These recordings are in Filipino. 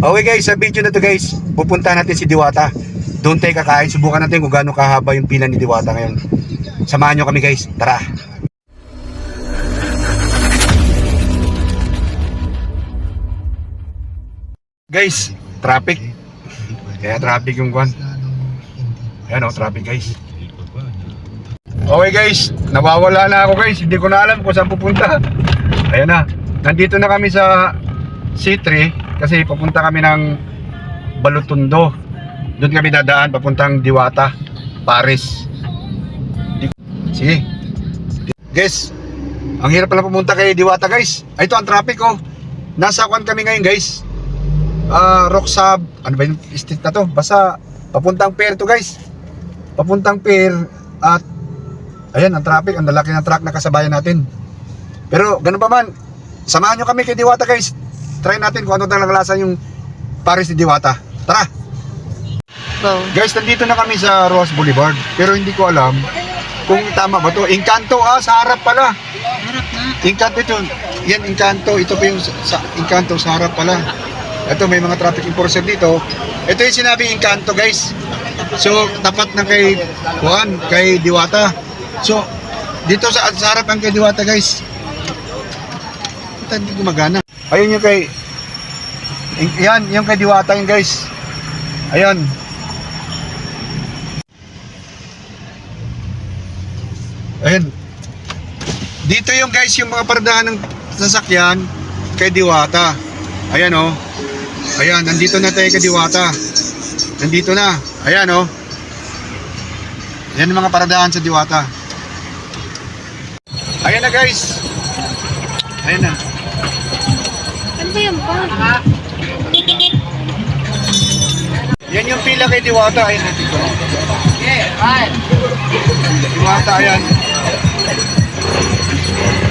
Okay guys, sa video na to guys, pupunta natin si Diwata. Doon tayo kakain. Subukan natin kung gaano kahaba yung pila ni Diwata ngayon. Samahan nyo kami guys. Tara. Guys, traffic. Kaya traffic yung kwan. Ayan o, traffic guys. Okay guys, nawawala na ako guys. Hindi ko na alam kung saan pupunta. Ayan na. Nandito na kami sa C3 kasi papunta kami ng Balutundo. Doon kami dadaan papuntang Diwata, Paris. Sige. Guys, ang hirap pala pumunta kay Diwata guys. Ay, ito ang traffic oh. Nasa kwan kami ngayon guys. Ah, Roxab, ano ba yung street na to? Basta papuntang pier to guys. Papuntang pier at ayan ang traffic, ang lalaki ng truck na kasabayan natin. Pero ganun pa man, samahan nyo kami kay Diwata guys. Try natin kung ano talagang lasa yung Paris ni Diwata. Tara! Go. Guys, nandito na kami sa Ross Boulevard. Pero hindi ko alam kung tama ba to. Encanto, ah, sa harap pala. Harap na. Encanto ito. Yan, Encanto. Ito pa yung sa, Encanto, sa harap pala. Ito, may mga traffic enforcer dito. Ito yung sinabi Encanto, guys. So, tapat na kay Juan, kay Diwata. So, dito sa, sa harap ang kay Diwata, guys. Ito, hindi gumagana. Ayun yung kay... Yan, yung kay Diwata guys. Ayun. Ayun. Dito yung guys, yung mga pardahan ng sasakyan kay Diwata. Ayan oh. Ayan, nandito na tayo kay Diwata. Nandito na. Ayan oh. Yan mga paradahan sa Diwata. Ayan na guys. Ayan na. Ba yan pa? Yan yung pila kay Diwata. Ayan natin ko. Diwata, ayan.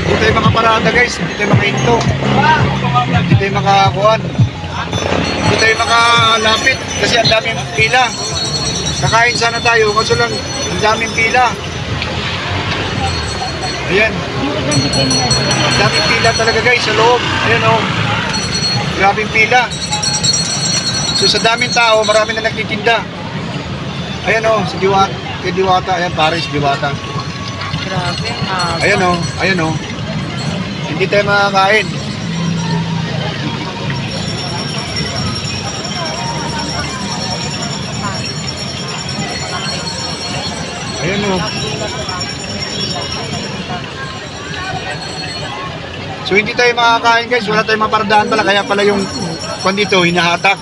Hindi tayo makaparada guys. Hindi tayo makahinto. Hindi tayo makakuhan. Hindi tayo makalapit kasi ang daming pila. Kakain sana tayo kaso lang ang daming pila. Ayan. Ang daming pila talaga guys sa loob. Ayan o. Oh. Grabing pila. So sa daming tao, marami na nagtitinda. Ayan o, si Diwata, kay Diwata, ayan Paris, Diwata. Grabe. Ah, Ayan o, ayan o. Hindi tayo makakain. Ayan o. So hindi tayo makakain guys, wala tayong mapardahan pala, kaya pala yung kung hinahatak.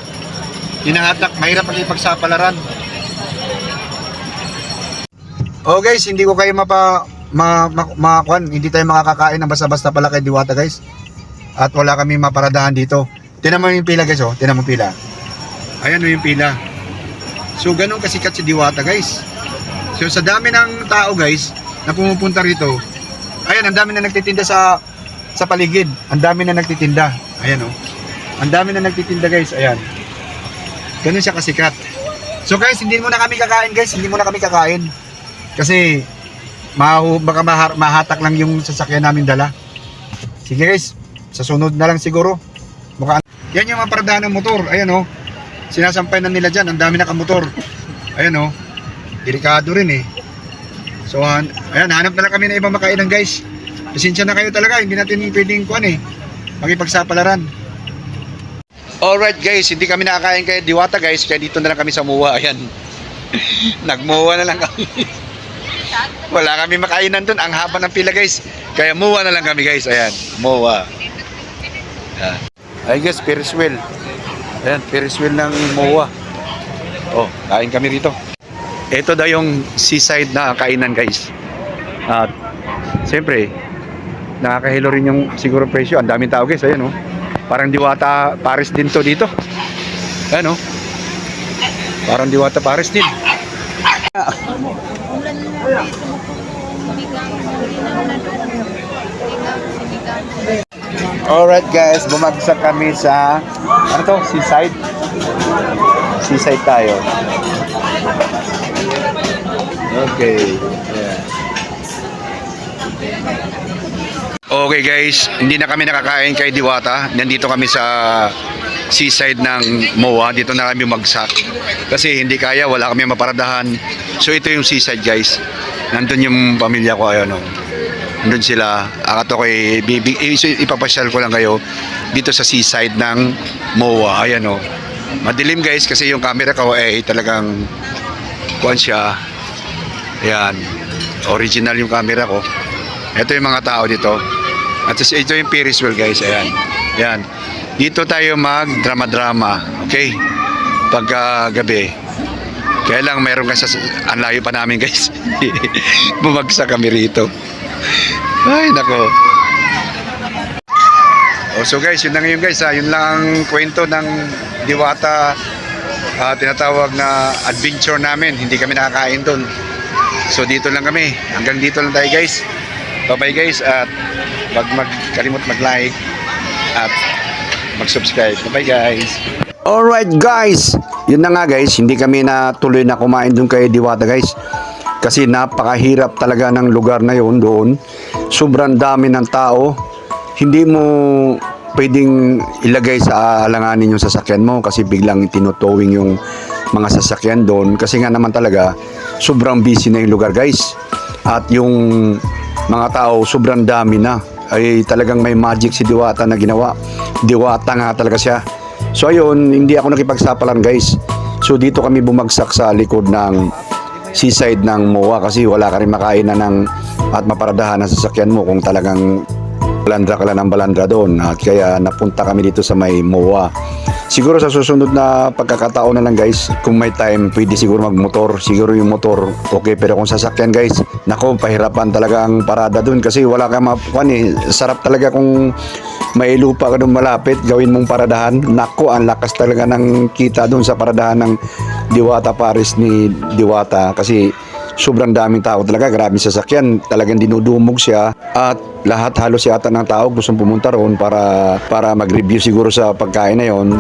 Hinahatak, mahirap makipagsapalaran. Oh guys, hindi ko kayo mapa ma, ma, ma kwan, hindi tayo makakakain ng basta-basta pala kay Diwata guys. At wala kami maparadahan dito. Tinan mo yung pila guys oh, tinan mo pila. Ayan oh yung pila. So ganun kasikat si Diwata guys. So sa dami ng tao guys na pumupunta rito, ayan ang dami na nagtitinda sa sa paligid. Ang dami na nagtitinda. Ayan oh. Ang dami na nagtitinda guys, ayan. Ganun siya kasikat. So guys, hindi mo na kami kakain guys, hindi mo na kami kakain. Kasi mahu, baka mahar, mahatak lang yung sasakyan namin dala. Sige guys, sa sunod na lang siguro. Mukha, yan yung mga paradahan ng motor. Ayan oh. Sinasampay na nila dyan. Ang dami nakamotor. Ayan oh. Delikado rin eh. So, ayan, hanap na lang kami ng ibang makainan guys. Pasensya na kayo talaga. Hindi natin pwedeng kuan eh. Makipagsapalaran. Alright guys, hindi kami nakakain kay Diwata guys. Kaya dito na lang kami sa Muwa. Ayan. Nagmuwa na lang kami. Wala kami makainan dun. Ang haba ng pila guys. Kaya muwa na lang kami guys. Ayan. Muwa. Ayan. Ay guys, Ferris wheel. Ayan, Ferris wheel ng muwa. Oh, kain kami rito. Ito daw yung seaside na kainan guys. At siyempre, nakakahilo rin yung siguro presyo. Ang daming tao guys. Ayan oh. Parang diwata Paris din to dito. Ayan oh. Parang diwata Paris din. Alright guys, bumagsak kami sa ano to? Seaside. Seaside tayo. Okay. Okay guys, hindi na kami nakakain kay Diwata. Nandito kami sa seaside ng MOA. Dito na kami magsak. Kasi hindi kaya, wala kami maparadahan. So ito yung seaside guys. Nandun yung pamilya ko, ayun o. Nandun sila. Akato ko eh, eh, ipapasyal ko lang kayo dito sa seaside ng MOA. Ayan o. Madilim guys kasi yung camera ko eh talagang kuan siya. Ayan. Original yung camera ko. Ito yung mga tao dito. At ito yung Ferris wheel guys. Ayan. Ayan. Dito tayo mag drama-drama. Okay? Pagka gabi. Kaya lang meron kasi ang layo pa namin guys. Bumagsak kami rito. Ay nako. Oh, so guys, yun na ngayon guys ha. Yun lang ang kwento ng Diwata ah, tinatawag na adventure namin. Hindi kami nakakain doon. So dito lang kami. Hanggang dito lang tayo guys. Bye-bye guys at wag magkalimot mag-like at mag-subscribe. Bye-bye guys. Alright guys, yun na nga guys, hindi kami na tuloy na kumain doon kay Diwata guys. Kasi napakahirap talaga ng lugar na yun doon. Sobrang dami ng tao. Hindi mo pwedeng ilagay sa alanganin yung sasakyan mo kasi biglang tinutowing yung mga sasakyan doon. Kasi nga naman talaga, sobrang busy na yung lugar guys. At yung mga tao, sobrang dami na. Ay talagang may magic si Diwata na ginawa. Diwata nga talaga siya. So ayun, hindi ako nakipagsapalan guys. So dito kami bumagsak sa likod ng seaside ng MOA kasi wala ka rin makain na ng at maparadahan ng sasakyan mo kung talagang balandra ka lang ng balandra doon at kaya napunta kami dito sa may MOA. Siguro sa susunod na pagkakataon na lang guys, kung may time, pwede siguro magmotor. Siguro yung motor, okay. Pero kung sasakyan guys, nako, pahirapan talaga ang parada doon kasi wala kang mapukan eh. Sarap talaga kung may lupa ka doon malapit, gawin mong paradahan. Nako, ang lakas talaga ng kita doon sa paradahan ng Diwata Paris ni Diwata kasi sobrang daming tao talaga, grabe sasakyan, talagang dinudumog siya. At lahat halos yata ng tao gustong pumunta roon para para mag-review siguro sa pagkain na yon.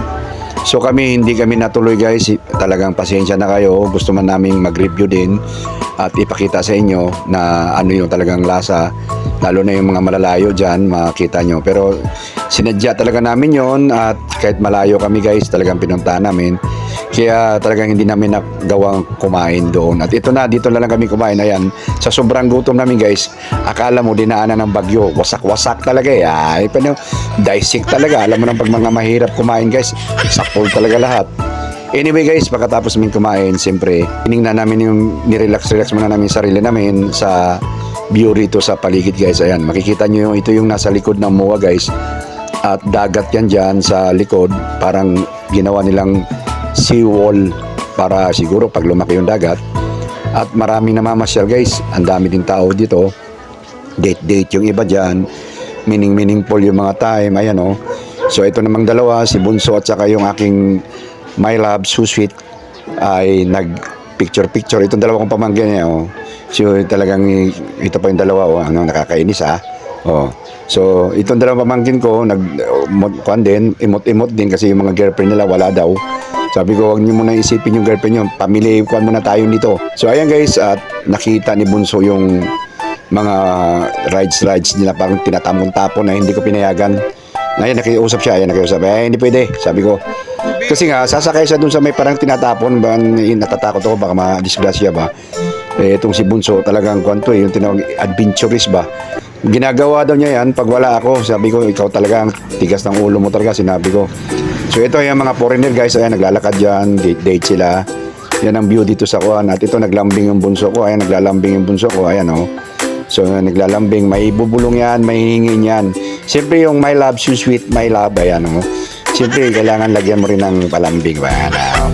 So kami hindi kami natuloy guys, talagang pasensya na kayo, gusto man naming mag-review din at ipakita sa inyo na ano yung talagang lasa. Lalo na yung mga malalayo dyan makita nyo. Pero sinadya talaga namin yon at kahit malayo kami guys talagang pinuntahan namin kaya talagang hindi namin nagawang kumain doon. At ito na, dito na lang kami kumain. Ayan, sa sobrang gutom namin guys, akala mo dinaanan ng bagyo. Wasak-wasak talaga eh. Ay, paano, dissect talaga. Alam mo nang pag mga mahirap kumain guys, sakpol talaga lahat. Anyway guys, pagkatapos namin kumain, siyempre, tinignan namin yung nirelax-relax muna namin sarili namin sa view rito sa paligid guys. Ayan, makikita nyo yung, ito yung nasa likod ng MOA guys. At dagat yan dyan sa likod. Parang ginawa nilang seawall para siguro pag lumaki yung dagat. At maraming namamasyal guys. Ang dami din tao dito. Date-date yung iba dyan. Meaning-meaningful yung mga time. Ayan o. So ito namang dalawa, si Bunso at saka yung aking My Love, so sweet ay nag picture-picture. Itong dalawa kong pamangkin niya. Oh. So talagang ito pa yung dalawa. Oh. Ano, nakakainis ah. Oh. So, itong dalawang pamangkin ko, nag, uh, kuan din, imot-imot din kasi yung mga girlfriend nila wala daw. Sabi ko, huwag niyo muna isipin yung girlfriend niyo. Pamili, kuan muna tayo nito. So, ayan guys, at nakita ni Bunso yung mga rides-rides nila parang tinatamon-tapon na hindi ko pinayagan. Ngayon, nakiusap siya. Ayan, nakiusap. Eh, hindi pwede. Sabi ko, kasi nga, sasakay siya dun sa may parang tinatapon. Ba, natatakot ako, baka ma-disgrasya ba. Eh, itong si Bunso, talagang kwanto eh, yung tinawag adventurist ba. Ginagawa daw niya yan pag wala ako. Sabi ko, ikaw talaga ang tigas ng ulo mo talaga, sinabi ko. So ito yung mga foreigner guys, ayan naglalakad dyan, date, date sila. Yan ang view dito sa kuan. At ito naglambing yung bunso ko, ayan naglalambing yung bunso ko, ayan oh. So naglalambing, may bubulong yan, may hingin yan. Siyempre yung my love, so sweet, my love, ayan oh. Siyempre kailangan lagyan mo rin ng palambing ba? Oh.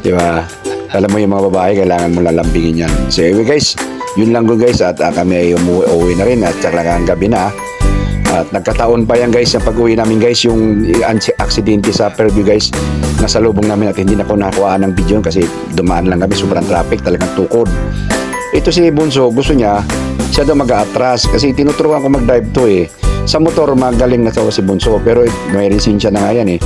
Di ba? Alam mo yung mga babae, kailangan mo lalambingin yan. So anyway guys, yun lang ko guys at uh, kami ay umuwi uwi na rin at talagang gabi na. At nagkataon pa yan guys, yung pag-uwi namin guys, yung aksidente sa Fairview guys, nasa lubong namin at hindi na ko nakuha ng video kasi dumaan lang kami, sobrang traffic, talagang tukod. Ito si Bunso, gusto niya, siya daw mag-aatras kasi tinuturuan ko mag-drive to eh. Sa motor, magaling na to si Bunso, pero may lisensya na nga yan eh.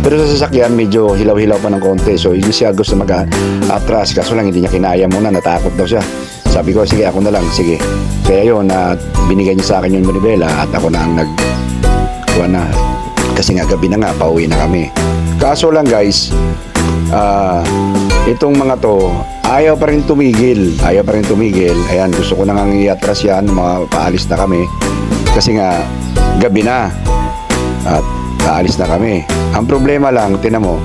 Pero sa sasakyan, medyo hilaw-hilaw pa ng konti. So, yun siya gusto mag-atras. Kaso lang, hindi niya kinaya muna. Natakot daw siya. Sabi ko, sige, ako na lang. Sige. Kaya yun, na binigay niya sa akin yung manibela at ako na ang nag... Kuha na. Kasi nga, gabi na nga, pauwi na kami. Kaso lang guys, ah, itong mga to, ayaw pa rin tumigil. Ayaw pa rin tumigil. Ayan, gusto ko nang iatras yan, mga paalis na kami. Kasi nga, gabi na. At paalis na kami. Ang problema lang, tinan mo,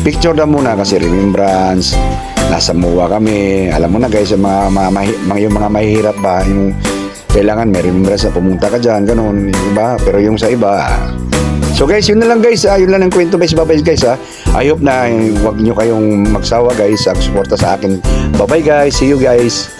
picture na muna kasi remembrance. Nasa MUA kami. Alam mo na guys, yung mga, mga, mga, yung mga mahihirap ba, yung kailangan may remembrance na pumunta ka dyan, ganun, iba. Pero yung sa iba, So guys, yun na lang guys. Ah, yun lang ang kwento guys. Bye-bye guys ha. I hope na eh, wag nyo kayong magsawa guys sa suporta sa akin. Bye-bye guys. See you guys.